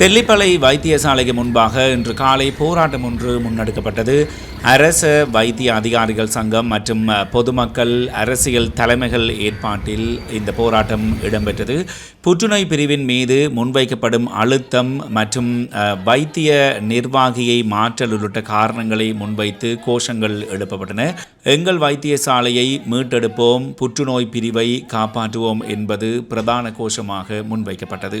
தெல்லிப்பளை வைத்தியசாலைக்கு முன்பாக இன்று காலை போராட்டம் ஒன்று முன்னெடுக்கப்பட்டது. அரச வைத்திய அதிகாரிகள் சங்கம் மற்றும் பொதுமக்கள் அரசியல் தலைமைகள் ஏற்பாட்டில் இந்த போராட்டம் இடம்பெற்றது. புற்றுநோய் பிரிவின் மீது முன்வைக்கப்படும் அழுத்தம் மற்றும் வைத்திய நிர்வாகியை மாற்றல் உள்ளிட்ட காரணங்களை முன்வைத்து கோஷங்கள் எழுப்பப்பட்டன. எங்கள் வைத்தியசாலையை மீட்டெடுப்போம் புற்றுநோய் பிரிவை காப்பாற்றுவோம் என்பது பிரதான கோஷமாக முன்வைக்கப்பட்டது.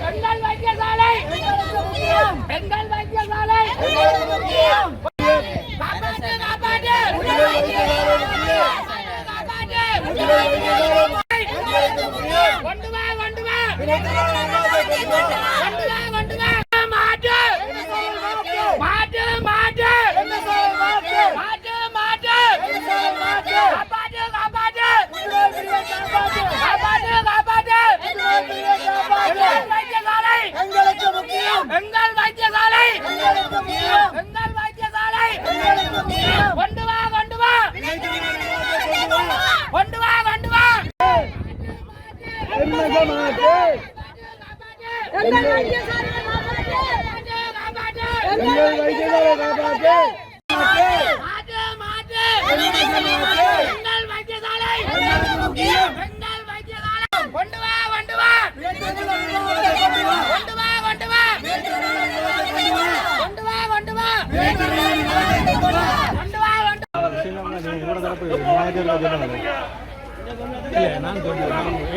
பெண்கள் வைத்தியசாலை பெண்கள் வைத்தியசாலை காப்பாற்று காப்பாற்று கொண்டு வா கொண்டு வா கொண்டு வா கொண்டு வா மாட்டு மாட்டு மாட்டு மாட்டு மாட்டு காப்பாற்று காப்பாற்று காப்பாற்று காப்பாற்று எங்கள் வைத்தியசாலை எங்களுக்கு முக்கியம் எங்கள் வைத்தியசாலை எங்களுக்கு முக்கியம் எங்கள் வைத்தியசாலை எங்களுக்கு முக்கியம் கொண்டு வா கொண்டு வா கொண்டு வா கொண்டு வா எங்கள் வைத்தியசாலை காப்பாற்று எங்கள் வைத்தியசாலை காப்பாற்று மாட்டு மாட்டு எங்கள் வைத்தியசாலை எங்களுக்கு முக்கியம் எங்கள் வைத்தியசாலை கொண்டு வா கொண்டு வா கொண்டு வா கொண்டு வா கொண்டு வா கொண்டு வா கொண்டு வா கொண்டு இல்ல, நான் சொல்றேன்.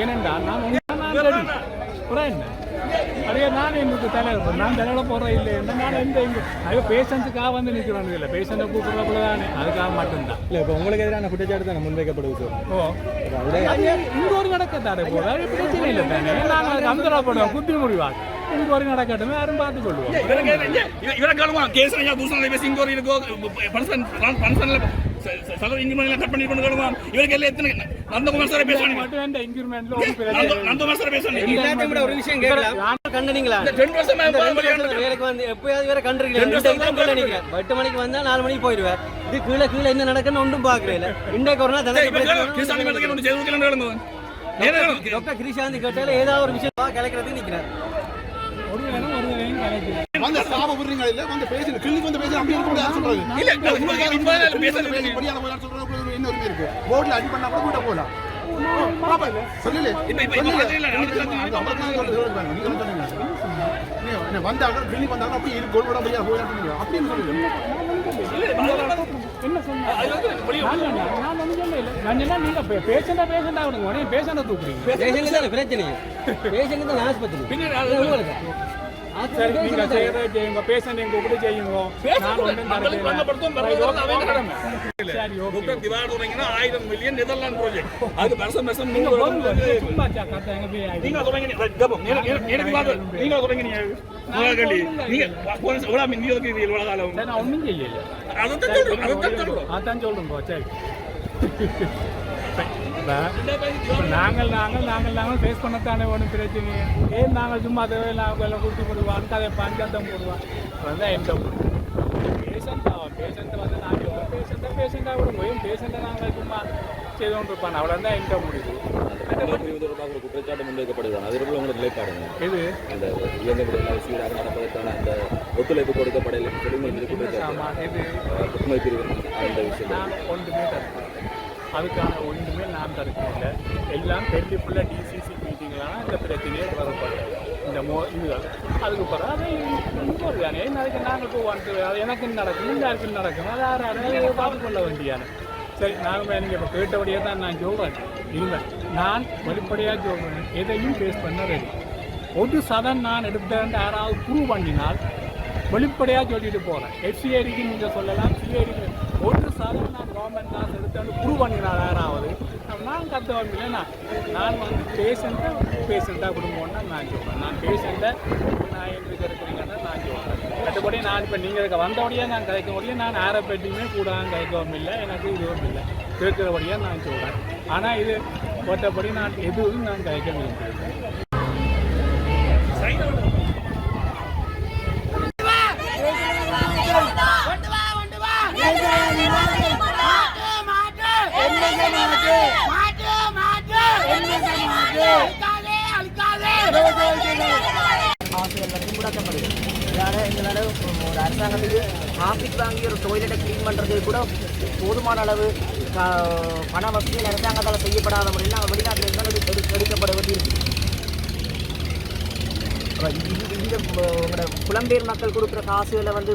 ஏனென்றால் நான் என்ன? அதே நான் எனக்கு தலைவர் நான் தலையில போறேன் இல்லை என்ன நான் எந்த இங்க. அது பேஷண்ட்டுக்காக வந்து நிற்கிறோம் இல்லை. பேஷண்ட்டை கூப்பிடுறப்பல தானே. அதுக்காக மட்டும்தான். இல்ல இப்போ உங்களுக்கு எதிரான குற்றச்சாட்டு தானே முன்வைக்கப்படுது சார் ஓ. அது இங்க ஒரு நடக்கத்தானே போது அது பிரச்சனை இல்லை தானே நாங்கள் அதுக்கு அந்தரப்படுவோம் குத்தி முடிவாங்க இங்க ஒரு நடக்கட்டும் யாரும் பார்த்து கொள்வோம் இவரக்காலமா கேசனையா தூசணை பேசி இங்க ஒரு இருக்கோ பன்சன் பன்சன்ல சதவ இன்கிரிமெண்ட் கட் பண்ணி கொண்டு கிடமா இவருக்கு எல்லாம் எத்தனை நந்தகுமார் சார் பேசுவாங்க மட்டும் எந்த இன்க்ரிமெண்ட்ல ஒரு பிரச்சனை நந்தகுமார் சார் பேசுவாங்க எல்லாத்தையும் விட ஒரு விஷயம் கேட்கலாம். கண்டனீங்களா? ரெண்டு வருஷமா இந்த ரெண்டு வருஷத்துல வேலைக்கு வந்து எப்பயாவது வேற கண்டிருக்கீங்க எட்டு மணிக்கு வந்தா நாலு மணிக்கு போயிடுவேன் இது கீழே கீழே என்ன நடக்குன்னு ஒன்றும் பாக்குறேன் இன்றைக்கு ஒரு நாள் டாக்டர் கிரிஷாந்தி கேட்டால ஏதாவது ஒரு விஷயம் கலைக்கிறதுக்கு நிக்கிறேன் வந்து ஸ்டாஃப் விடுறீங்க இல்ல வந்து பேசுங்க. கிளினிக் வந்து பேசுங்க அப்படி இருக்க முடியாது சொல்றது? இல்ல, பேசுறது பேசி படியாத போயிடலாம் சொல்றது என்ன உரிமை இருக்கு. போர்ட்ல அடி பண்ணா கூட கூட நாளைக்கு வந்தாங்க கிளினிக் வந்தாங்க அப்படி அப்படின்னு சொல்லுங்க. என்ன சொன்னேன், நீங்க பேஷண்டா பேஷண்டா உடனே பேஷண்டா தூக்குறீங்க. பிரச்சனை தான் ஆஸ்பத்திரி சரி அவன் கடமை. சரி ஓகே டாக்டர் திவார் தொடங்கினா ஆயிரம் மில்லியன் நெதர்லாந்து ப்ராஜெக்ட் அது வருஷம் வருஷம் நீங்க. நீங்க தொடங்கி எனக்கு நீங்க நீங்க இவ்வளவு காலம்? சொல்றோம் சொல்றோம். அதான் சொல்றோம் சரி. இப்ப இப்ப நாங்கள் நாங்கள் நாங்கள் நாங்கள் ஃபேஸ் பண்ணத்தானே ஒன்றும் பிரச்சனை ஏன் நாங்கள் சும்மா தேவையில்லாம எல்லாம் கொடுத்து போடுவான் கதை பாஞ்சாத்தம் போடுவான் அதுதான் எந்த பேஷண்ட் ஆகும் பேஷண்ட்டை வந்து நாங்கள் பேஷண்ட்டை பேஷண்ட்டாக விடுங்க ஏன் பேஷண்ட்டை நாங்கள் சும்மா செய்து கொண்டு இருப்பான் அவ்வளோதான் எந்த முடியுது? தொடர்பாக ஒரு குற்றச்சாட்டு முன்வைக்கப்படுகிறது அது உள்ள உங்களோட நிலைப்பாடுங்க இது அந்த இயங்கப்படையில் சீராக நடப்பதற்கான அந்த ஒத்துழைப்பு கொடுக்கப்படலை. இது புற்றுநோய் பிரிவு அந்த விஷயம் ஒன்றுமே அதுக்கான ஒன்றுமே நான் தரக்கில்லை எல்லாம் பெல்லிப்புள்ள டிசிசி மீட்டிங்லாம் இந்த பிரச்சனையே வரப்பட்டது இந்த மோ இதுகள் அதுக்கு பிறகு அதை இன்னொரு தானே நாளைக்கு நாங்கள் போவான்ட்டு அது எனக்கு நடக்கும் இந்த யாருக்கு நடக்கும். அது யார் யாரும் பார்த்து கொள்ள வேண்டியான சரி நாங்கள் நீங்கள் இப்போ கேட்டபடியே தான் நான் ஜோவேன் இல்லை நான் வெளிப்படையாக சொல்கிறேன் எதையும் ஃபேஸ் பண்ண ரெடி ஒரு சதன் நான் எடுத்தேன் யாராவது ப்ரூவ் பண்ணினால் வெளிப்படையாக சொல்லிட்டு போகிறேன் எஃப்சிஐடிக்கு நீங்கள் சொல்லலாம் சிஐடிக்கு ஒரு நான் கவர்மெண்ட் நான் எடுத்து ப்ரூவ் பண்ணினால் ஆகுது நான் கற்றுவோம் இல்லைன்னா நான் வந்து பேஷண்ட்டை பேஷண்ட்டாக கொடுங்கன்னு நான் சொல்கிறேன் நான் பேஷண்ட்டை நான் எங்களுக்கு இருக்கிறீங்கன்னா நான் சொல்கிறேன் மற்றபடி நான் இப்போ நீங்கள் இருக்க வந்தபடியே நான் கிடைக்க முடியல நான் யாரை பற்றியுமே கூட கிடைக்கவும் இல்லை எனக்கு இதுவும் இல்லை. கேட்குறபடியாக நான் சொல்கிறேன் ஆனால் இது மற்றபடி நான் எதுவும் நான் கழிக்க விரும்புகிறேன் கொண்டு வா கொண்டு வா மாட்டு மாட்டு மாட்டு மாட்டு அழிக்காதே அழிக்காதே ஆசிரியர் வந்து முடக்கப்படுது இதனால் எங்களால் ஒரு அரசாங்கத்துக்கு காப்பீட் வாங்கி ஒரு டொய்லெட்டை க்ளீன் பண்ணுறதுக்கு கூட போதுமான அளவு க- பண வசதிகள் அரசாங்கத்தால் செய்யப்படாத முறையில் நாங்கள் வெளிநாட்டில் இருந்தால் எடு எடுக்கப்பட வேண்டியிருக்கு இந்த உங்களோட புலம்பெயர் மக்கள் கொடுக்குற காசுகளை வந்து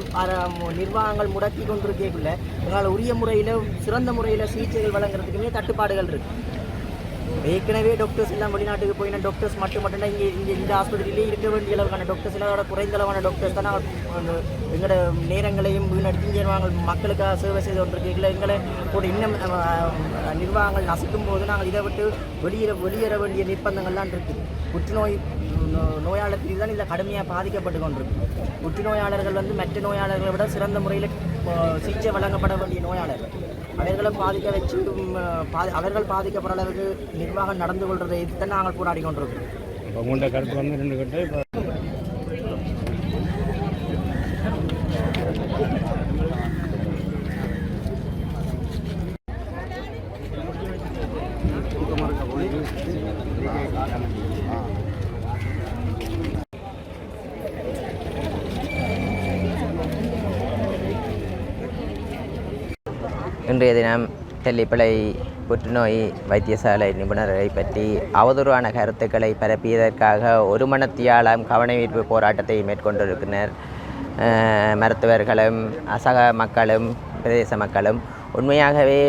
நிர்வாகங்கள் முடக்கி கொண்டிருக்கக்குள்ள எங்களால் உரிய முறையில் சிறந்த முறையில் சிகிச்சைகள் வழங்குறதுக்குமே தட்டுப்பாடுகள் இருக்குது ஏற்கனவே டாக்டர்ஸ் எல்லாம் வெளிநாட்டுக்கு போயின டாக்டர்ஸ் மட்டும் மட்டும்தான் இங்கே இங்கே இந்த ஆஸ்பத்திரியிலே இருக்க வேண்டிய அளவுக்கான டாக்டர்ஸ் எல்லாம் குறைந்த அளவான டாக்டர்ஸ் தான் எங்களோட நேரங்களையும் வீணடித்து இங்கே நாங்கள் மக்களுக்காக சேவை செய்து கொண்டிருக்கீங்களா எங்களை கூட இன்னும் நிர்வாகங்கள் நசுக்கும் போது நாங்கள் இதை விட்டு வெளியேற வெளியேற வேண்டிய நிர்பந்தங்கள்லாம் இருக்குது புற்றுநோய் நோ- நோயாளர் பிரிவு தான் இதில் கடுமையாக பாதிக்கப்பட்டு கொண்டிருக்கு புற்றுநோயாளர்கள் வந்து மற்ற நோயாளர்களை விட சிறந்த முறையில் சிகிச்சை வழங்கப்பட வேண்டிய நோயாளர்கள் அவர்களை பாதிக்க வச்சு பாதி அவர்கள் பாதிக்கப்படுற அளவுக்கு நிர்வாகம் நடந்து கொள்வதை எதிர்த்து நாங்கள் போராடி கொண்டிருக்கிறோம். இப்போ உங்கள்கிட்ட கருத்து வந்து ரெண்டு கட்டு இப்போ இன்றைய தினம் தெல்லிப்பளை புற்றுநோய் வைத்தியசாலை நிபுணரை பற்றி அவதூறான கருத்துக்களை பரப்பியதற்காக ஒரு மனத்தியாலம் கவனஈர்ப்பு போராட்டத்தை மேற்கொண்டிருக்கின்றனர் மருத்துவர்களும் அசக மக்களும் பிரதேச மக்களும் உண்மையாகவே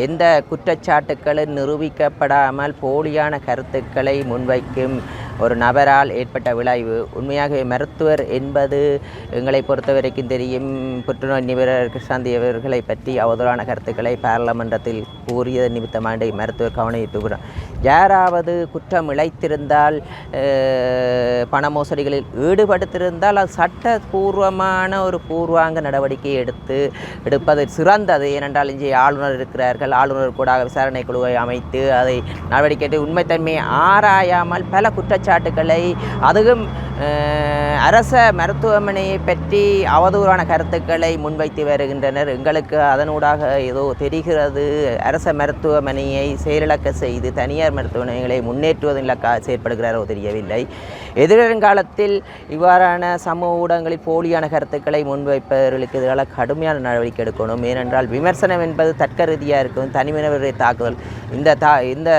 எந்த குற்றச்சாட்டுக்களும் நிரூபிக்கப்படாமல் போலியான கருத்துக்களை முன்வைக்கும் ஒரு நபரால் ஏற்பட்ட விளைவு. உண்மையாகவே மருத்துவர் என்பது எங்களை பொறுத்தவரைக்கும் தெரியும். புற்றுநோய் நிபுணர் கிருஷ்ணாந்தி அவர்களை பற்றி அவதூறான கருத்துக்களை பாராளுமன்றத்தில் கூறியது நிமித்தமாக மருத்துவர் கவனம் யாராவது குற்றம் இழைத்திருந்தால் பண மோசடிகளில் ஈடுபடுத்திருந்தால் அது சட்டபூர்வமான ஒரு பூர்வாங்க நடவடிக்கை எடுத்து எடுப்பது சிறந்தது. ஏனென்றால் இங்கே ஆளுநர் இருக்கிறார்கள். ஆளுநர் கூட விசாரணை குழுவை அமைத்து அதை நடவடிக்கை எடுத்து உண்மைத்தன்மையை ஆராயாமல் பல குற்றச்சாட்டுக்களை அதுவும் அரச மருத்துவமனையை பற்றி அவதூறான கருத்துக்களை முன்வைத்து வருகின்றனர். எங்களுக்கு அதனூடாக ஏதோ தெரிகிறது. அரச மருத்துவமனையை செயலிழக்க செய்து தனியார் மருத்துவமனைகளை முன்னேற்றுவதன் இலக்காக செயற்படுகிறாரோ தெரியவில்லை. எதிர்காலத்தில் இவ்வாறான சமூக ஊடகங்களில் போலியான கருத்துக்களை முன்வைப்பவர்களுக்கு எதிராக கடுமையான நடவடிக்கை எடுக்கணும். ஏனென்றால் விமர்சனம் என்பது தர்க்க ரீதியாக இருக்கும். தனிநபருடைய தாக்குதல். இந்த தா இந்த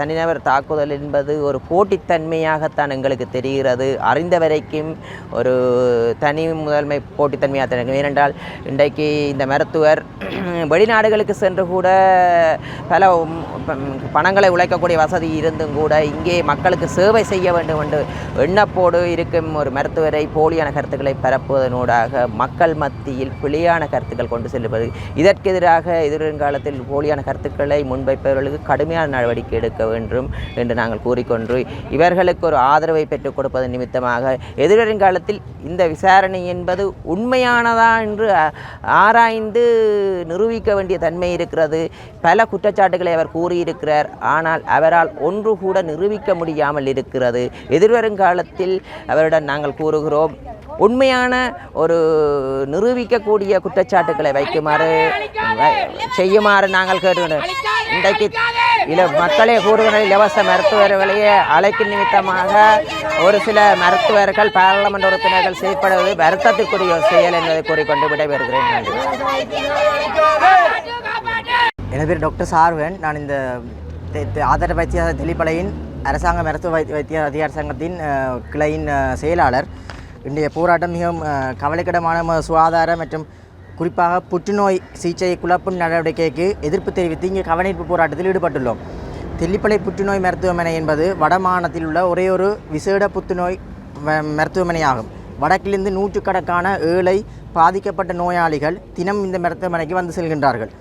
தனிநபர் தாக்குதல் என்பது ஒரு போட்டித்தன்மையாகத்தான் எங்களுக்கு தெரிகிறது. அறிந்த வரைக்கும் ஒரு தனி முதன்மை போட்டித்தன்மையாக தான் இருக்கும். ஏனென்றால் இன்றைக்கு இந்த மருத்துவர் வெளிநாடுகளுக்கு சென்று கூட பல பணங்களை உழைக்கக்கூடிய வசதி இருந்தும் கூட இங்கே மக்களுக்கு சேவை செய்ய வேண்டும் என்று எண்ணப்போடு இருக்கும் ஒரு மருத்துவரை போலியான கருத்துக்களை பரப்புவதனூடாக மக்கள் மத்தியில் பிழையான கருத்துக்கள் கொண்டு செல்லுவது. இதற்கு எதிராக எதிர்காலத்தில் போலியான கருத்துக்களை முன்வைப்பவர்களுக்கு கடுமையான நடவடிக்கை எடுக்க வேண்டும் என்று நாங்கள் கூறிக்கொண்டு இவர்களுக்கு ஒரு ஆதரவை பெற்றுக் கொடுப்பதன் நிமித்தமாக எதிர்காலத்தில் இந்த விசாரணை என்பது உண்மையானதா என்று ஆராய்ந்து நிரூபிக்க வேண்டிய தன்மை இருக்கிறது. பல குற்றச்சாட்டுகளை அவர் கூறியிருக்கிறார். ஆனால் அவரால் ஒன்று கூட நிரூபிக்க முடியாமல் இருக்கிறது. எதிர்வரும் காலத்தில் அவரிடம் நாங்கள் கூறுகிறோம் உண்மையான ஒரு நிரூபிக்கக்கூடிய குற்றச்சாட்டுக்களை வைக்குமாறு செய்யுமாறு நாங்கள் கேட்டுக்கிறோம் இன்றைக்கு இல மக்களே கூறுகிற இலவச மருத்துவர்களையே அழைக்கும் நிமித்தமாக ஒரு சில மருத்துவர்கள் பாராளுமன்ற உறுப்பினர்கள் செயற்படுவது வருத்தத்திற்குரிய செயல் என்பதை கூறிக்கொண்டு விடைபெறுகிறேன். நன்றி. எனது பேர் டாக்டர் சார்வன். நான் இந்த தெ- தெ- ஆதார தெளிப்பலையின் அரசாங்க மருத்துவ வைத்திய வைத்திய அதிகார சங்கத்தின் கிளையின் செயலாளர். இன்றைய போராட்டம் மிகவும் கவலைக்கிடமான சுகாதாரம் சுகாதார மற்றும் குறிப்பாக புற்றுநோய் சிகிச்சை குழப்பும் நடவடிக்கைக்கு எதிர்ப்பு தெரிவித்து இங்கே கவனிப்பு போராட்டத்தில் ஈடுபட்டுள்ளோம். தெல்லிப்பளை புற்றுநோய் மருத்துவமனை என்பது வடமாநிலத்தில் உள்ள ஒரே ஒரு விசேட புற்றுநோய் மருத்துவமனையாகும். வடக்கிலிருந்து நூற்றுக்கணக்கான ஏழை பாதிக்கப்பட்ட நோயாளிகள் தினம் இந்த மருத்துவமனைக்கு வந்து செல்கின்றார்கள்.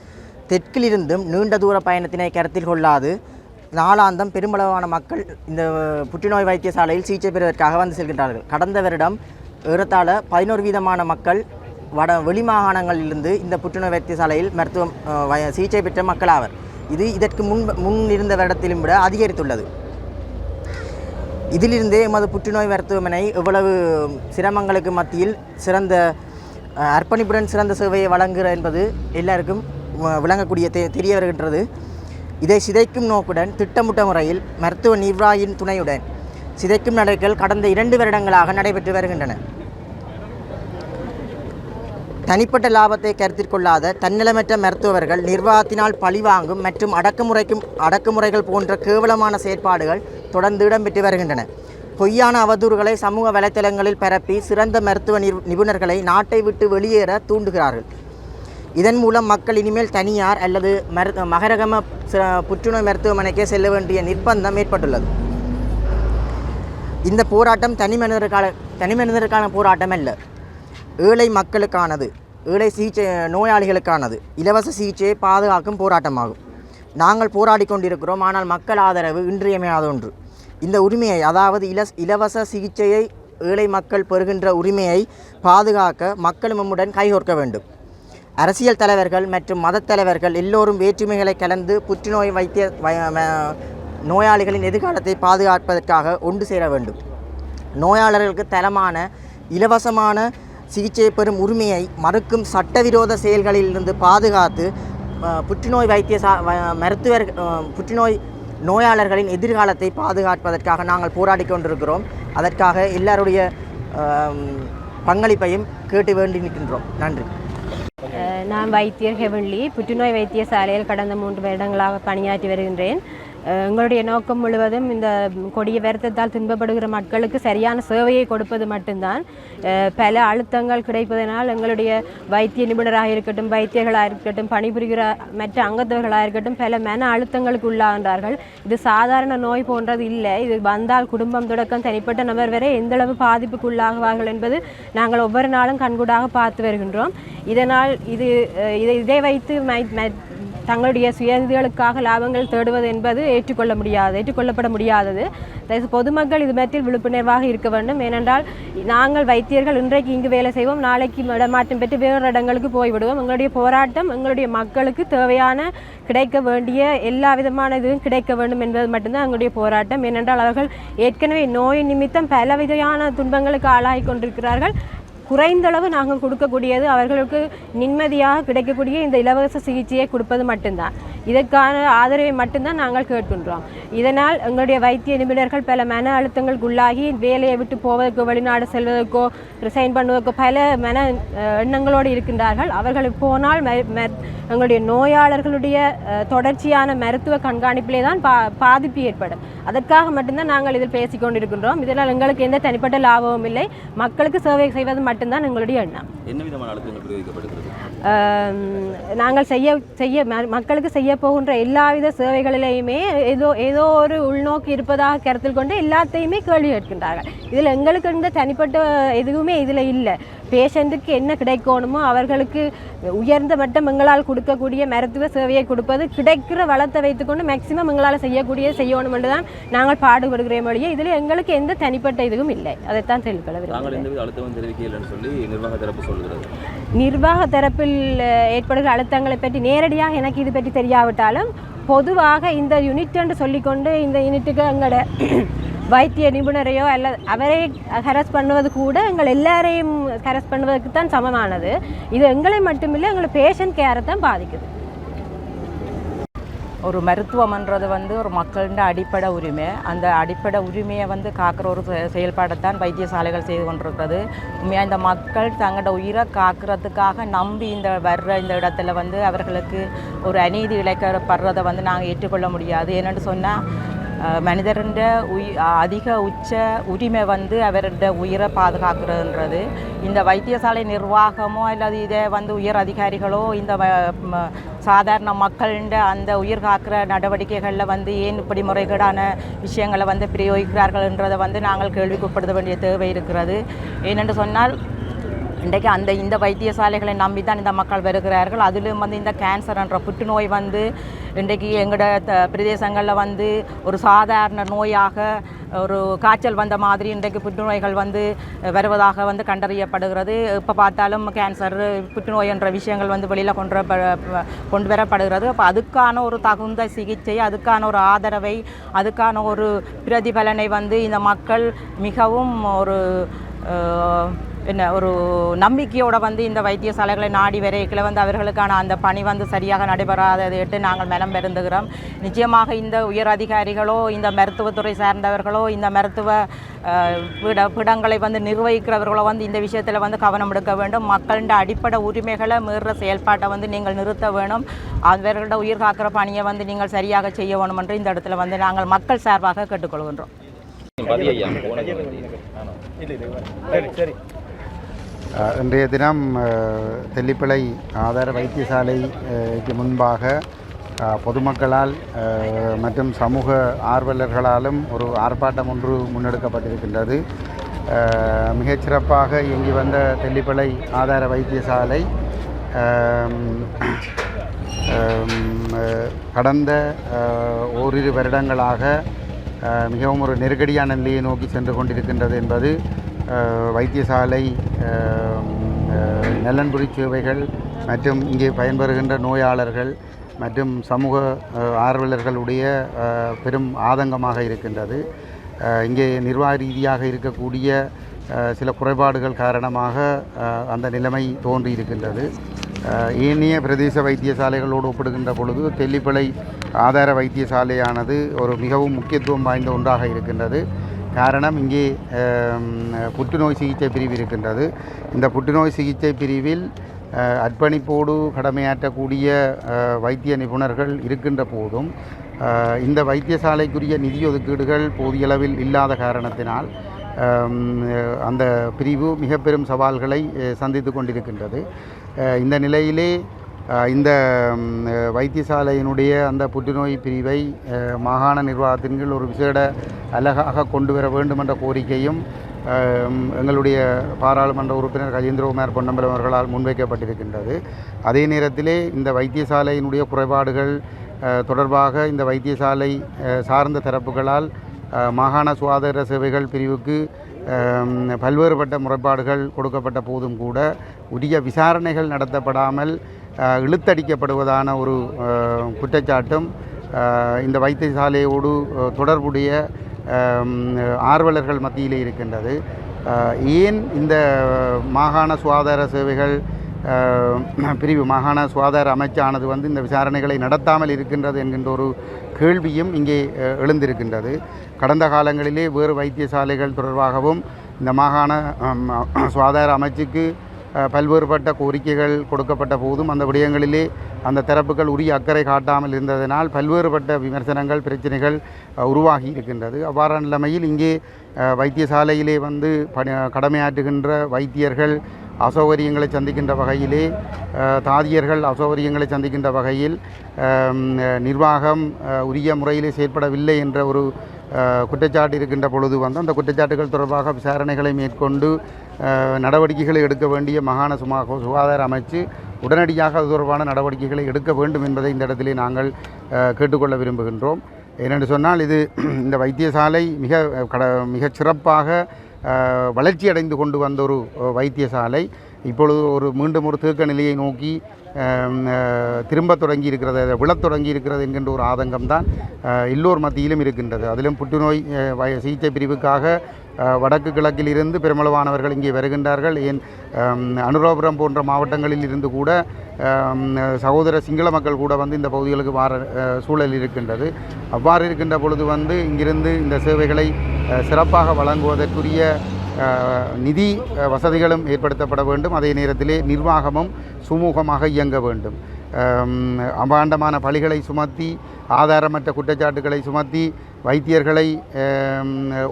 தெற்கிலிருந்தும் நீண்ட தூர பயணத்தினை கருத்தில் கொள்ளாது நாளாந்தம் பெருமளவான மக்கள் இந்த புற்றுநோய் வைத்தியசாலையில் சிகிச்சை பெறுவதற்காக வந்து செல்கின்றார்கள். கடந்த வருடம் ஏறத்தாழ பதினோரு வீதமான மக்கள் வட வெளிமாகாணங்களிலிருந்து இந்த புற்றுநோய் வைத்தியசாலையில் மருத்துவம் சிகிச்சை பெற்ற மக்கள் ஆவர் இது இதற்கு முன் முன் இருந்த வருடத்திலும் விட அதிகரித்துள்ளது. இதிலிருந்தே எமது புற்றுநோய் மருத்துவமனை எவ்வளவு சிரமங்களுக்கு மத்தியில் சிறந்த அர்ப்பணிப்புடன் சிறந்த சேவையை வழங்குகிற என்பது எல்லாருக்கும் விளங்கக்கூடிய தெ தெரிய வருகின்றது. இதை சிதைக்கும் நோக்குடன் திட்டமிட்ட முறையில் மருத்துவ நிர்வாகியின் துணையுடன் சிதைக்கும் நடைகள் கடந்த இரண்டு வருடங்களாக நடைபெற்று வருகின்றன. தனிப்பட்ட லாபத்தை கருத்தில் கொள்ளாத தன்னலமற்ற மருத்துவர்கள் நிர்வாகத்தினால் பழிவாங்கும் மற்றும் அடக்குமுறைக்கும் அடக்குமுறைகள் போன்ற கேவலமான செயற்பாடுகள் தொடர்ந்து இடம்பெற்று வருகின்றன. பொய்யான அவதூறுகளை சமூக வலைத்தளங்களில் பரப்பி சிறந்த மருத்துவ நிபுணர்களை நாட்டை விட்டு வெளியேற தூண்டுகிறார்கள். இதன் மூலம் மக்கள் இனிமேல் தனியார் அல்லது மரு மகரகம ச- புற்றுநோய் மருத்துவமனைக்கே செல்ல வேண்டிய நிர்பந்தம் ஏற்பட்டுள்ளது. இந்த போராட்டம் தனி மனிதருக்கான தனி மனிதருக்கான போராட்டம் அல்ல. ஏழை மக்களுக்கானது ஏழை சிகிச்சை நோயாளிகளுக்கானது இலவச சிகிச்சையை பாதுகாக்கும் போராட்டமாகும். நாங்கள் போராடி கொண்டிருக்கிறோம் ஆனால் மக்கள் ஆதரவு இன்றியமையாத ஒன்று. இந்த உரிமையை அதாவது இலஸ் இலவச சிகிச்சையை ஏழை மக்கள் பெறுகின்ற உரிமையை பாதுகாக்க மக்கள் நம்முடன் கைகோர்க்க வேண்டும். அரசியல் தலைவர்கள் மற்றும் மதத் தலைவர்கள் எல்லோரும் வேற்றுமைகளை கலந்து புற்றுநோய் வைத்திய நோயாளிகளின் எதிர்காலத்தை பாதுகாப்பதற்காக ஒன்று சேர வேண்டும். நோயாளர்களுக்கு தரமான இலவசமான சிகிச்சை பெறும் உரிமையை மறுக்கும் சட்டவிரோத செயல்களிலிருந்து பாதுகாத்து புற்றுநோய் வைத்திய சா மருத்துவர் புற்றுநோய் நோயாளர்களின் எதிர்காலத்தை பாதுகாப்பதற்காக நாங்கள் போராடி கொண்டிருக்கிறோம். அதற்காக எல்லாருடைய பங்களிப்பையும் கேட்டு வேண்டி நிற்கின்றோம். நன்றி. நான் வைத்தியர் ஹெவன்லி புற்றுநோய் வைத்தியசாலையில் கடந்த மூன்று வருடங்களாக பணியாற்றி வருகின்றேன். எங்களுடைய நோக்கம் முழுவதும் இந்த கொடிய வருத்தத்தால் துன்பப்படுகிற மக்களுக்கு சரியான சேவையை கொடுப்பது மட்டும்தான். பல அழுத்தங்கள் கிடைப்பதனால் எங்களுடைய வைத்திய நிபுணராக இருக்கட்டும் வைத்தியர்களாக இருக்கட்டும் பணிபுரிகிற மற்ற அங்கத்தவர்களாக இருக்கட்டும் பல மன அழுத்தங்களுக்கு உள்ளாகின்றார்கள். இது சாதாரண நோய் போன்றது இல்லை. இது வந்தால் குடும்பம் தொடக்கம் தனிப்பட்ட நபர் வரை எந்தளவு பாதிப்புக்கு உள்ளாகுவார்கள் என்பது நாங்கள் ஒவ்வொரு நாளும் கண்கூடாக பார்த்து வருகின்றோம். இதனால் இது இதை இதை வைத்து தங்களுடைய சுயதிகளுக்காக லாபங்கள் தேடுவது என்பது ஏற்றுக்கொள்ள முடியாது ஏற்றுக்கொள்ளப்பட முடியாதது. பொதுமக்கள் இது மாதிரி விழிப்புணர்வாக இருக்க வேண்டும். ஏனென்றால் நாங்கள் வைத்தியர்கள் இன்றைக்கு இங்கு வேலை செய்வோம். நாளைக்கு இடமாற்றம் பெற்று வேறு இடங்களுக்கு போய்விடுவோம். எங்களுடைய போராட்டம் எங்களுடைய மக்களுக்கு தேவையான கிடைக்க வேண்டிய எல்லா விதமான இதுவும் கிடைக்க வேண்டும் என்பது மட்டும்தான் எங்களுடைய போராட்டம். ஏனென்றால் அவர்கள் ஏற்கனவே நோய் நிமித்தம் பல விதமான துன்பங்களுக்கு ஆளாகி கொண்டிருக்கிறார்கள். குறைந்தளவு நாங்கள் கொடுக்கக்கூடியது அவர்களுக்கு நிம்மதியாக கிடைக்கக்கூடிய இந்த இலவச சிகிச்சையை கொடுப்பது மட்டும்தான். இதற்கான ஆதரவை மட்டும்தான் நாங்கள் கேட்கின்றோம். இதனால் எங்களுடைய வைத்திய நிபுணர்கள் பல மன அழுத்தங்களுக்கு உள்ளாகி வேலையை விட்டு போவதற்கோ வெளிநாடு செல்வதற்கோ ரிசைன் பண்ணுவதற்கோ பல மன எண்ணங்களோடு இருக்கின்றார்கள். அவர்கள் போனால் எங்களுடைய நோயாளர்களுடைய தொடர்ச்சியான மருத்துவ கண்காணிப்பிலே தான் பா பாதிப்பு ஏற்படும். அதற்காக மட்டும்தான் நாங்கள் இதில் பேசிக்கொண்டிருக்கின்றோம். இதனால் எங்களுக்கு எந்த தனிப்பட்ட லாபமும் இல்லை. மக்களுக்கு சேவை செய்வது மட்டும் மட்டும்தான் எங்களுடைய எண்ணம். என்ன விதமான அழுத்தங்கள் பிரயோகிக்கப்படுகிறது? ஆம், நாங்கள் செய்ய செய்ய மக்களுக்கு செய்ய போகின்ற எல்லாவித சேவைகளிலேயுமே ஏதோ ஏதோ ஒரு உள்நோக்கு இருப்பதாக கருத்தில் கொண்டு எல்லாத்தையுமே கேள்வி கேட்கின்றார்கள். இதில் எங்களுக்கு இந்த தனிப்பட்ட எதுவுமே இதில் இல்லை. பேஷண்ட்டுக்கு என்ன கிடைக்கணுமோ அவர்களுக்கு உயர்ந்த மட்டம் எங்களால் கொடுக்கக்கூடிய மருத்துவ சேவையை கொடுப்பது கிடைக்கிற வளத்தை வைத்துக்கொண்டு மேக்சிமம் எங்களால் செய்யக்கூடிய செய்யணும் என்று தான் நாங்கள் பாடுபடுகிறோம் ஒழிய இதில் எங்களுக்கு எந்த தனிப்பட்ட இதுவும் இல்லை. அதைத்தான் தெரிவிக்கொள்ள விரும்புகிறேன். நிர்வாக தரப்பில் ஏற்படுகிற அழுத்தங்களை பற்றி நேரடியாக எனக்கு இது பற்றி தெரியாவிட்டாலும் பொதுவாக இந்த யூனிட் என்று சொல்லிக்கொண்டு இந்த யூனிட்டுக்கு எங்களோட வைத்திய நிபுணரையோ அல்ல அவரை ஹரஸ் பண்ணுவது கூட எங்கள் எல்லாரையும் ஹரஸ் பண்ணுவதற்கு தான் சமமானது. இது எங்களை மட்டுமில்லை எங்களை பேஷண்ட் கேரை தான் பாதிக்குது. ஒரு மருத்துவம்ன்றது வந்து ஒரு மக்களின் அடிப்படை உரிமை. அந்த அடிப்படை உரிமையை வந்து காக்கிற ஒரு செ- செயல்பாடைத்தான் வைத்தியசாலைகள் செய்து கொண்டிருக்கிறது. உண்மையாக இந்த மக்கள் தங்களோட உயிரை காக்கிறதுக்காக நம்பி இந்த வர்ற இந்த இடத்துல வந்து அவர்களுக்கு ஒரு அநீதி இழைக்கப்படுறதை வந்து நாங்கள் ஏற்றுக்கொள்ள முடியாது. ஏன்னு சொன்னால் மனிதரின் உயி அதிக உச்ச உரிமை வந்து அவருடைய உயிரை பாதுகாக்கிறதுன்றது. இந்த வைத்தியசாலை நிர்வாகமோ அல்லது இதே வந்து உயர் அதிகாரிகளோ இந்த வ- சாதாரண மக்கள்கிட்ட அந்த உயிர் காக்கிற நடவடிக்கைகளில் வந்து ஏன் இப்படி முறைகேடான விஷயங்களை வந்து பிரயோகிக்கிறார்கள்ன்றதை வந்து நாங்கள் கேள்விக்குட்படுத்த வேண்டிய தேவை இருக்கிறது. ஏனென்று சொன்னால் இன்றைக்கு அந்த இந்த வைத்தியசாலைகளை நம்பி தான் இந்த மக்கள் வருகிறார்கள். அதிலும் வந்து இந்த கேன்சர் என்ற புற்றுநோய் வந்து இன்றைக்கு எங்களோட த- பிரதேசங்களில் வந்து ஒரு சாதாரண நோயாக ஒரு காய்ச்சல் வந்த மாதிரி இன்றைக்கு புற்றுநோய்கள் வந்து வருவதாக வந்து கண்டறியப்படுகிறது. இப்போ பார்த்தாலும் கேன்சர் புற்றுநோய் என்ற விஷயங்கள் வந்து வெளியில் கொண்டு கொண்டு வரப்படுகிறது. அப்போ அதுக்கான ஒரு தகுந்த சிகிச்சை அதுக்கான ஒரு ஆதரவை அதுக்கான ஒரு பிரதிபலனை வந்து இந்த மக்கள் மிகவும் ஒரு என்ன ஒரு நம்பிக்கையோட வந்து இந்த வைத்தியசாலைகளை நாடி வரைக்கில் வந்து அவர்களுக்கான அந்த பணி வந்து சரியாக நடைபெறாததையிட்டு நாங்கள் மனம் பெருந்துகிறோம் நிச்சயமாக இந்த உயர் அதிகாரிகளோ இந்த மருத்துவத்துறை சார்ந்தவர்களோ இந்த மருத்துவ பிட பிடங்களை வந்து நிர்வகிக்கிறவர்களோ வந்து இந்த விஷயத்தில் வந்து கவனம் எடுக்க வேண்டும். மக்களின் அடிப்படை உரிமைகளை மீறுற செயல்பாட்டை வந்து நீங்கள் நிறுத்த வேணும். அவர்களோட உயிர் காக்கிற பணியை வந்து நீங்கள் சரியாக செய்ய வேணும் என்று இந்த இடத்துல வந்து நாங்கள் மக்கள் சார்பாக கேட்டுக்கொள்கின்றோம். போனது அஹ், இன்றைய தினம் தெல்லிப்பிளை ஆதார வைத்தியசாலைக்கு முன்பாக பொதுமக்களால் மற்றும் சமூக ஆர்வலர்களாலும் ஒரு ஆர்ப்பாட்டம் ஒன்று முன்னெடுக்கப்பட்டிருக்கின்றது. மிகச்சிறப்பாக இயங்கி வந்த தெல்லிப்பளை ஆதார வைத்தியசாலை கடந்த ஓரிரு வருடங்களாக மிகவும் ஒரு நெருக்கடியான நிலையை நோக்கி சென்று கொண்டிருக்கின்றது என்பது வைத்தியசாலை அஹ், நலன்புரி சேவைகள் மற்றும் இங்கே பயன்பெறுகின்ற நோயாளர்கள் மற்றும் சமூக ஆர்வலர்களுடைய பெரும் ஆதங்கமாக இருக்கின்றது. இங்கே நிர்வாக ரீதியாக இருக்கக்கூடிய சில குறைபாடுகள் காரணமாக அந்த நிலைமை தோன்றி இருக்கின்றது. ஏனைய பிரதேச வைத்தியசாலைகளோடு ஒப்பிடுகின்ற பொழுது தெல்லிப்பளை ஆதார வைத்தியசாலையானது ஒரு மிகவும் முக்கியத்துவம் வாய்ந்த ஒன்றாக இருக்கின்றது. காரணம் இங்கே புற்றுநோய் சிகிச்சை பிரிவு இருக்கின்றது. இந்த புற்றுநோய் சிகிச்சை பிரிவில் அர்ப்பணிப்போடு கடமையாற்றக்கூடிய வைத்திய நிபுணர்கள் இருக்கின்ற போதும் இந்த வைத்தியசாலைக்குரிய நிதி ஒதுக்கீடுகள் போதிய அளவில் இல்லாத காரணத்தினால் அந்த பிரிவு மிக பெரும் சவால்களை சந்தித்து கொண்டிருக்கின்றது. இந்த நிலையிலே இந்த வைத்தியசாலையினுடைய அந்த புற்றுநோய் பிரிவை மாகாண நிர்வாகத்தின் கீழ் ஒரு விசேட அழகாக கொண்டு வர வேண்டும் என்ற கோரிக்கையும் எங்களுடைய பாராளுமன்ற உறுப்பினர் கஜேந்திரகுமார் பொன்னம்பலம் அவர்களால் முன்வைக்கப்பட்டிருக்கின்றது. அதே நேரத்திலே இந்த வைத்தியசாலையினுடைய குறைபாடுகள் தொடர்பாக இந்த வைத்தியசாலை சார்ந்த தரப்புகளால் மாகாண சுகாதார சேவைகள் பிரிவுக்கு பல்வேறுபட்ட முறைப்பாடுகள் கொடுக்கப்பட்ட போதும் கூட உரிய விசாரணைகள் நடத்தப்படாமல் இழுத்தடிக்கப்படுவதான ஒரு குற்றச்சாட்டும் இந்த வைத்தியசாலையோடு தொடர்புடைய ஆர்வலர்கள் மத்தியிலே இருக்கின்றது. ஏன் இந்த மாகாண சுகாதார சேவைகள் பிரிவு மாகாண சுகாதார அமைச்சானது வந்து இந்த விசாரணைகளை நடத்தாமல் இருக்கின்றது என்கின்ற ஒரு கேள்வியும் இங்கே எழுந்திருக்கின்றது. கடந்த காலங்களிலே வேறு வைத்தியசாலைகள் தொடர்பாகவும் இந்த மாகாண சுகாதார அமைச்சுக்கு பல்வேறுபட்ட கோரிக்கைகள் கொடுக்கப்பட்ட போதும் அந்த விடயங்களிலே அந்த தரப்புகள் உரிய அக்கறை காட்டாமல் இருந்ததனால் பல்வேறுபட்ட விமர்சனங்கள் பிரச்சனைகள் உருவாகி இருக்கின்றது. அவ்வாறான நிலைமையில் இங்கே வைத்தியசாலையிலே வந்து பணி கடமையாற்றுகின்ற வைத்தியர்கள் அசௌகரியங்களை சந்திக்கின்ற வகையிலே தாதியர்கள் அசௌகரியங்களை சந்திக்கின்ற வகையில் நிர்வாகம் உரிய முறையிலே செயற்படவில்லை என்ற ஒரு குற்றச்சாட்டு இருக்கின்ற பொழுது வந்து அந்த குற்றச்சாட்டுகள் தொடர்பாக விசாரணைகளை மேற்கொண்டு நடவடிக்கைகளை எடுக்க வேண்டிய மாகாண சுமா சுகாதார அமைச்சு உடனடியாக அது தொடர்பான நடவடிக்கைகளை எடுக்க வேண்டும் என்பதை இந்த இடத்திலே நாங்கள் கேட்டுக்கொள்ள விரும்புகின்றோம். ஏனென்று சொன்னால் இது இந்த வைத்தியசாலை மிக கட மிகச் சிறப்பாக வளர்ச்சி அடைந்து கொண்டு வந்த ஒரு வைத்தியசாலை. இப்பொழுது ஒரு மீண்டும் ஒரு தேக்க நிலையை நோக்கி திரும்ப தொடங்கி இருக்கிறது அதை விழத் தொடங்கி இருக்கிறது என்கின்ற ஒரு ஆதங்கம் தான் எல்லோர் மத்தியிலும் இருக்கின்றது. அதிலும் புற்றுநோய் வய- சிகிச்சை பிரிவுக்காக வடக்கு கிழக்கில் இருந்து பெருமளவானவர்கள் இங்கே வருகின்றார்கள். ஏன் அனுராபுரம் போன்ற மாவட்டங்களில் இருந்து கூட சகோதர சிங்கள மக்கள் கூட வந்து இந்த பகுதிகளுக்கு வார சூழல் இருக்கின்றது. அவ்வாறு இருக்கின்ற பொழுது வந்து இங்கிருந்து இந்த சேவைகளை சிறப்பாக வழங்குவதற்குரிய நிதி வசதிகளும் ஏற்படுத்தப்பட வேண்டும். அதே நேரத்திலே நிர்வாகமும் சுமூகமாக இயங்க வேண்டும். அபாண்டமான பழிகளை சுமத்தி ஆதாரமற்ற குற்றச்சாட்டுகளை சுமத்தி வைத்தியர்களை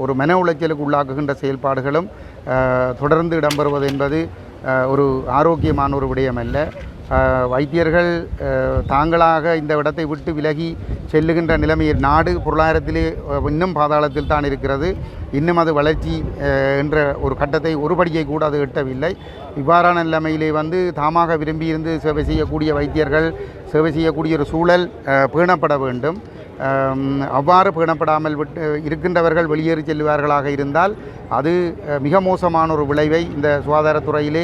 ஒரு மன உளைச்சலுக்கு உள்ளாக்குகின்ற செயல்பாடுகளும் தொடர்ந்து இடம்பெறுவது என்பது ஒரு ஆரோக்கியமான ஒரு விடயம் அல்ல வைத்தியர்கள் தாங்களாக இந்த இடத்தை விட்டு விலகி செல்லுகின்ற நிலைமையில் நாடு பொருளாதாரத்திலே இன்னும் பாதாளத்தில் தான் இருக்கிறது. இன்னும் அது வளர்ச்சி என்ற ஒரு கட்டத்தை ஒருபடியை கூட அது எட்டவில்லை. இவ்வாறான நிலைமையிலே வந்து தாமாக விரும்பியிருந்து சேவை செய்யக்கூடிய வைத்தியர்கள் சேவை செய்யக்கூடிய ஒரு சூழல் பேணப்பட வேண்டும். அவ்வாறு பேணப்படாமல் விட்டு இருக்கின்றவர்கள் வெளியேறி செல்வார்களாக இருந்தால் அது மிக மோசமான ஒரு விளைவை இந்த சுகாதாரத்துறையிலே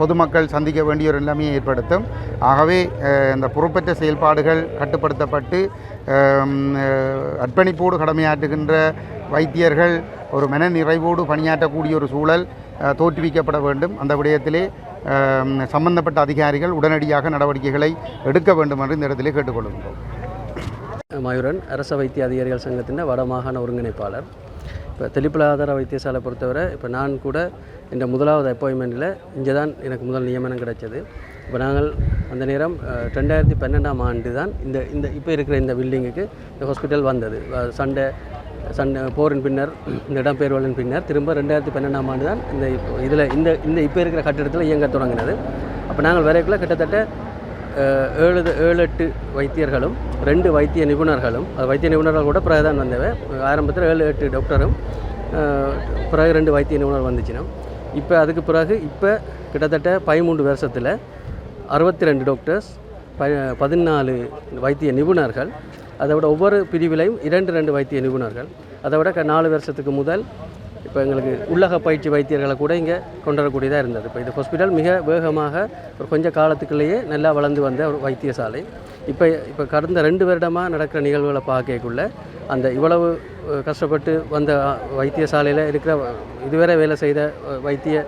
பொதுமக்கள் சந்திக்க வேண்டிய ஒரு நிலைமையை ஏற்படுத்தும். ஆகவே இந்த பொறுப்பற்ற செயல்பாடுகள் கட்டுப்படுத்தப்பட்டு அர்ப்பணிப்போடு கடமையாற்றுகின்ற வைத்தியர்கள் ஒரு மன நிறைவோடு பணியாற்றக்கூடிய ஒரு சூழல் தோற்றுவிக்கப்பட வேண்டும். அந்த விடயத்திலே சம்பந்தப்பட்ட அதிகாரிகள் உடனடியாக நடவடிக்கைகளை எடுக்க வேண்டும் என்று இந்த இடத்திலே கேட்டுக்கொள்கின்றோம். மயூரன் அரச வைத்திய அதிகாரிகள் சங்கத்தின் வடமாகாண ஒருங்கிணைப்பாளர். இப்போ தெளிப்பிலாதார வைத்தியசாலை பொறுத்தவரை இப்போ நான் கூட இந்த முதலாவது அப்பாயின்மெண்ட்டில் இங்கே தான் எனக்கு முதல் நியமனம் கிடைச்சது. இப்போ நாங்கள் அந்த நேரம் ரெண்டாயிரத்தி பன்னெண்டாம் ஆண்டு தான் இந்த இந்த இப்போ இருக்கிற இந்த பில்டிங்குக்கு இந்த ஹாஸ்பிட்டல் வந்தது. சண்டே சண்டை சண்டை போரின் பின்னர் இந்த இடம்பெயர்வலின் பின்னர் திரும்ப ரெண்டாயிரத்தி பன்னெண்டாம் ஆண்டு தான் இந்த இதில் இந்த இந்த இப்போ இருக்கிற கட்டிடத்தில் இயங்க தொடங்கினது. அப்போ நாங்கள் வரைக்குள்ள கிட்டத்தட்ட ஏழு ஏழு எட்டு வைத்தியர்களும் ரெண்டு வைத்திய நிபுணர்களும் அது வைத்திய நிபுணர்கள் கூட பிறகு தான் வந்தவை ஆரம்பத்தில் ஏழு எட்டு டாக்டரும் பிறகு ரெண்டு வைத்திய நிபுணர் வந்துச்சுன்னா இப்போ அதுக்கு பிறகு இப்போ கிட்டத்தட்ட பதிமூன்று வருஷத்தில் அறுபத்தி ரெண்டு டாக்டர்ஸ் ப பதினாலு வைத்திய நிபுணர்கள் அதை விட ஒவ்வொரு பிரிவிலையும் இரண்டு ரெண்டு வைத்திய நிபுணர்கள். அதை விட க- நாலு வருஷத்துக்கு முதல் இப்போ எங்களுக்கு உள்ளக பயிற்சி வைத்தியர்களை கூட இங்கே கொண்டு வரக்கூடியதாக இருந்தது. இப்போ இது ஹாஸ்பிட்டல் மிக வேகமாக ஒரு கொஞ்சம் காலத்துக்குள்ளேயே நல்லா வளர்ந்து வந்த ஒரு வைத்தியசாலை. இப்போ இப்போ கடந்த ரெண்டு வருடமாக நடக்கிற நிகழ்வுகளை பார்க்கக்குள்ள அந்த இவ்வளவு கஷ்டப்பட்டு வந்த வைத்தியசாலையில் இருக்கிற இதுவரை வேலை செய்த வைத்திய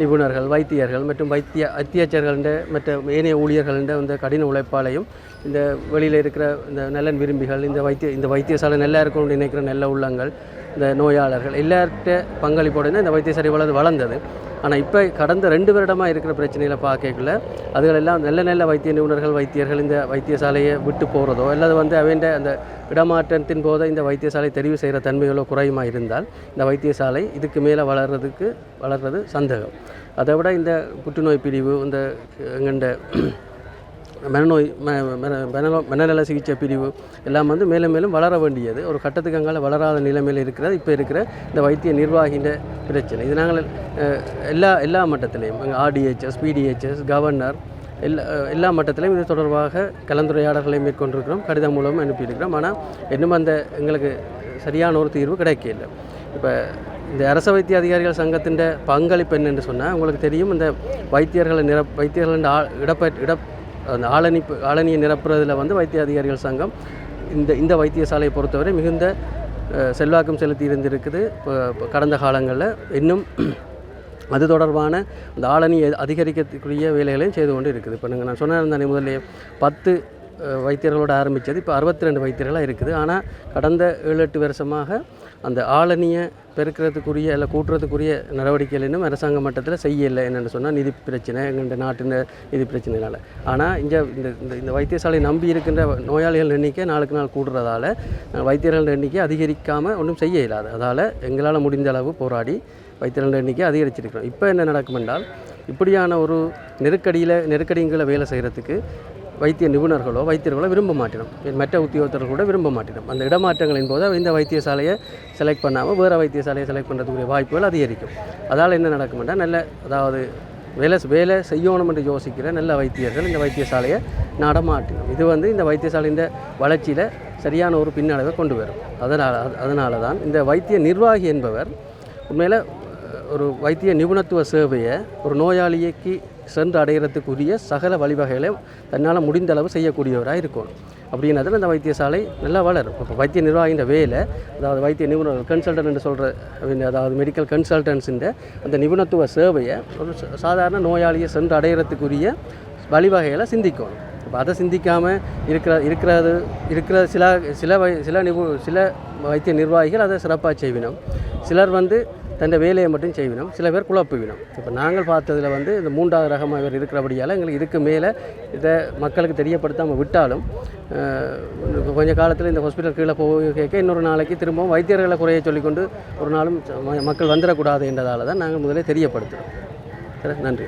நிபுணர்கள் வைத்தியர்கள் மற்றும் வைத்திய அத்தியாச்சர்கள்ட மற்ற ஏனைய ஊழியர்கள்ட இந்த கடின உழைப்பாலையும் இந்த வெளியில் இருக்கிற இந்த நலன் விரும்பிகள் இந்த வைத்திய இந்த வைத்தியசாலை நல்லா இருக்கணும்னு நினைக்கிற நல்ல உள்ளங்கள் இந்த நோயாளர்கள் எல்லார்கிட்ட பங்களிப்போடு தான் இந்த வைத்தியசாலை வளர்ந்து வளர்ந்தது. ஆனால் இப்போ கடந்த ரெண்டு வருடமாக இருக்கிற பிரச்சனைகளை பார்க்கக்குள்ள அதுகளெல்லாம் நல்ல நல்ல வைத்திய நிபுணர்கள் வைத்தியர்கள் இந்த வைத்தியசாலையை விட்டு போகிறதோ அல்லது வந்து அவன் அந்த இடமாற்றத்தின் போது இந்த வைத்தியசாலை தெரிவு செய்கிற தன்மைகளோ குறையுமா இருந்தால் இந்த வைத்தியசாலை இதுக்கு மேலே வளர்கிறதுக்கு வளர்றது சந்தேகம். அதை விட இந்த புற்றுநோய் பிரிவு இந்த எங்கண்ட மனநோய் மனநல சிகிச்சை பிரிவு எல்லாம் வந்து மேலும் மேலும் வளர வேண்டியது. ஒரு கட்டத்துக்கு அங்கால வளராத நிலைமையில் இருக்கிறது இப்போ இருக்கிற இந்த வைத்திய நிர்வாகின்ற பிரச்சனை. இது நாங்கள் எல்லா எல்லா மட்டத்திலையும் ஆர்டிஹெச்எஸ் பிடிஹெச்எஸ் கவர்னர் எல்லா எல்லா மட்டத்திலையும் இது தொடர்பாக கலந்துரையாடல்களை மேற்கொண்டிருக்கிறோம். கடிதம் மூலமும் அனுப்பியிருக்கிறோம். ஆனால் இன்னும் அந்த எங்களுக்கு சரியான ஒரு தீர்வு கிடைக்கல. இப்போ இந்த அரச வைத்திய அதிகாரிகள் சங்கத்தின் பங்களிப்பு என்னென்று சொன்னால் உங்களுக்கு தெரியும். இந்த வைத்தியர்களை நிர வைத்தியர்களின் ஆ இடப்ப இட அந்த ஆளணிப்பு ஆளணியை நிரப்புறதில் வந்து வைத்திய அதிகாரிகள் சங்கம் இந்த இந்த வைத்தியசாலையை பொறுத்தவரை மிகுந்த செல்வாக்கம் செலுத்தி இருந்திருக்குது இப்போ கடந்த காலங்களில். இன்னும் அது தொடர்பான இந்த ஆளணி அதிகரிக்கக்கூடிய வேலைகளையும் செய்து கொண்டு இருக்குது இப்போ நீங்கள் நான் சொன்னேன் தானே முதல்ல பத்து வைத்தியர்களோடு வைத்தியர்களோட ஆரம்பித்தது இப்போ அறுபத்தி ரெண்டு வைத்தியர்களாக இருக்குது. ஆனால் கடந்த ஏழு எட்டு வருஷமாக அந்த ஆளணியை பெருக்கிறதுக்குரிய இல்லை கூட்டுறதுக்குரிய நடவடிக்கைகள் இன்னும் அரசாங்க மட்டத்தில் செய்யலை. என்னென்னு சொன்னால் நிதி பிரச்சனை எங்கள் நாட்டின் நிதி பிரச்சனைனால. ஆனால் இங்கே இந்த இந்த இந்த வைத்தியசாலை நம்பி இருக்கின்ற நோயாளிகள் எண்ணிக்கை நாளுக்கு நாள் கூடுறதால வைத்தியர்கள் எண்ணிக்கை அதிகரிக்காமல் ஒன்றும் செய்ய இயலாது அதால் எங்களால் முடிந்த அளவு போராடி வைத்தியர்கள் எண்ணிக்கை அதிகரிச்சிருக்கிறோம். இப்போ என்ன நடக்கும் என்றால் இப்படியான ஒரு நெருக்கடியில் நெருக்கடிங்களை வேலை செய்கிறதுக்கு வைத்திய நிபுணர்களோ வைத்தியர்களோ விரும்ப மாட்டினோம். மற்ற உத்தியோகத்தர்கள் கூட விரும்ப மாட்டினோம். அந்த இடமாற்றங்களின் போது இந்த வைத்தியசாலையை செலக்ட் பண்ணாமல் வேறு வைத்தியசாலையை செலக்ட் பண்ணுறதுக்குரிய வாய்ப்புகள் அதிகரிக்கும். அதால் என்ன நடக்கும்னா நல்ல அதாவது வேலை வேலை செய்யணும் என்று யோசிக்கிற நல்ல வைத்தியர்கள் இந்த வைத்தியசாலையை நடமாட்டினோம் இது வந்து இந்த வைத்தியசாலையின் வளர்ச்சியில் சரியான ஒரு பின்னடைவை கொண்டு வரும். அதனால் அதனால தான் இந்த வைத்திய நிர்வாகி என்பவர் உண்மையில் ஒரு வைத்திய நிபுணத்துவ சேவையை ஒரு நோயாளிக்கு சென்று அடைகிறதுக்குரிய சகல வழிவகைகளை தன்னால் முடிந்த அளவு செய்யக்கூடியவராக இருக்கணும். அப்படின்னதில் அந்த வைத்தியசாலை நல்லா வளரும். இப்போ வைத்திய நிர்வாகின்ற வேலை அதாவது வைத்திய நிபுணர் கன்சல்டன்ட் சொல்கிற அதாவது மெடிக்கல் கன்சல்டன்ஸுன்ற அந்த நிபுணத்துவ சேவையை ஒரு சாதாரண நோயாளியை சென்று அடைகிறதுக்குரிய வழிவகைகளை சிந்திக்கணும். இப்போ அதை சிந்திக்காமல் இருக்கிற இருக்கிறது இருக்கிற சில சில வை சில நிபு சில வைத்திய நிர்வாகிகள் அதை சிறப்பாக செய்வினோம் சிலர் வந்து தன் வேலையை மட்டும் செய்வினோம். சில பேர் குழப்புவினோம் இப்போ நாங்கள் பார்த்ததில் வந்து இந்த மூன்றாவது ரகமாக இவர் இருக்கிறபடியால் எங்களுக்கு இதுக்கு மேலே இதை மக்களுக்கு தெரியப்படுத்தாமல் விட்டாலும் கொஞ்சம் காலத்தில் இந்த ஹாஸ்பிட்டல் கீழே போய் கேட்க இன்னொரு நாளைக்கு திரும்பவும் வைத்தியர்களை குறைய சொல்லிக்கொண்டு ஒரு நாளும் மக்கள் வந்துடக்கூடாது என்றதால தான் நாங்கள் முதலே தெரியப்படுத்துகிறோம் நன்றி.